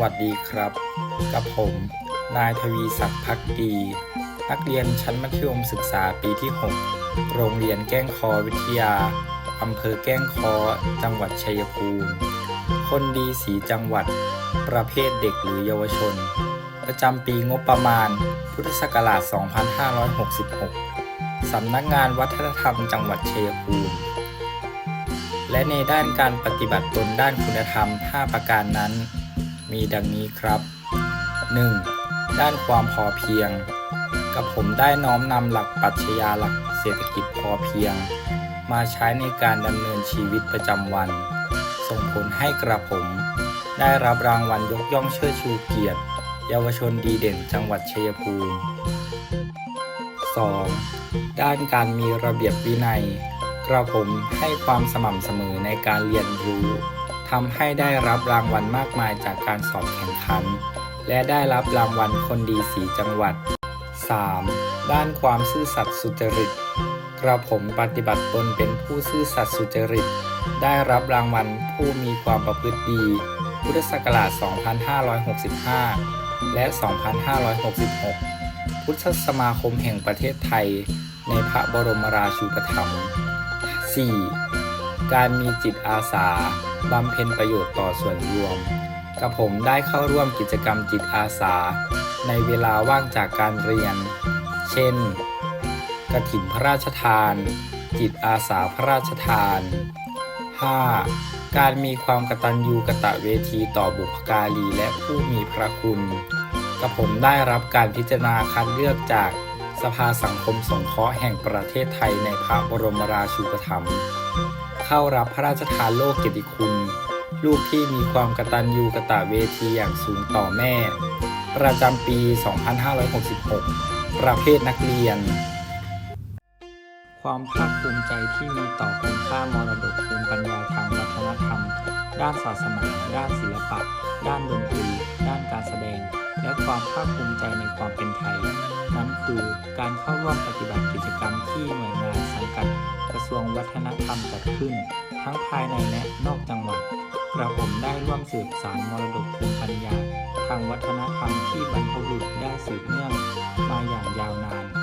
วัสดีครับ กับผม นายทวีศักดิ์พักดี นักเรียนชั้นมัธยมศึกษาปีที่ 6 โรงเรียนแก้งคอวิทยา อำเภอแก้งคอ จังหวัดชัยภูมิ คนดีสีจังหวัด ประเภทเด็กหรือเยาวชน ประจำปีงบประมาณ พุทธศักราช 2566 สำนักงานวัฒนธรรมจังหวัดชัยภูมิและในด้านการปฏิบัติตนด้านคุณธรรม 5 ประการนั้น มีดังนี้ครับ 1. ด้านความพอเพียง กับผมได้น้อมนำหลักปรัชญาหลักเศรษฐกิจพอเพียง มาใช้ในการดำเนินชีวิตประจำวัน ส่งผลให้กระผม ได้รับรางวัลยกย่องเชิดชูเกียรติ เยาวชนดีเด่นจังหวัดชัยภูมิ 2. ด้านการมีระเบียบวินัย กระผมให้ความสม่ำเสมอในการเรียนรู้ ทำให้ได้รับรางวัลมากมายจากการสอบแข่งขัน และได้รับรางวัลคนดีสีจังหวัด 3. ด้านความซื่อสัตย์สุจริต กระผมปฏิบัติตนเป็นผู้ซื่อสัตย์สุจริต ได้รับรางวัลผู้มีความประพฤติดี พุทธศักราช 2565 และ 2566 พุทธสมาคมแห่งประเทศไทย ในพระบรมราชูปถัมภ์ 4. การมีจิตอาสาบำเพ็ญประโยชน์ต่อส่วนรวมกับผมได้เข้าร่วมกิจกรรมจิตอาสา ในเวลาว่างจากการเรียน เช่น กระถินพระราชทาน จิตอาสาพระราชทาน 5. การมีความกตัญญูกะตะเวทีต่อบุพการีและผู้มีพระคุณกับผมได้รับการพิจารณาคัดเลือกจากสภาสังคมสงเคราะห์แห่งประเทศไทยในพระบรมราชูปถัมภ์ เข้ารับพระราชทานโลกเกียรติคุณ ลูกที่มีความกตัญญูกะตะเวทีอย่างสูงต่อแม่ ประจำปี 2566 ประเภทนักเรียน ความภาคภูมิใจที่มีต่อคุณค่ามรดกภูมิปัญญาทางวัฒนธรรม ด้านศาสนา ด้านศิลปะ ด้านดนตรี ด้านการแสดง และความภาคภูมิใจในความเป็นไทย คือการเข้าร่วมปฏิบัติกิจกรรมที่หน่วยงานสังกัดกระทรวงวัฒนธรรมจัดขึ้น ทั้งภายในและนอกจังหวัดกระผมได้ร่วมสืบสารมรดกภูมิปัญญา ทางวัฒนธรรมที่บรรพบุรุษได้สืบเนื่องมาอย่างยาวนาน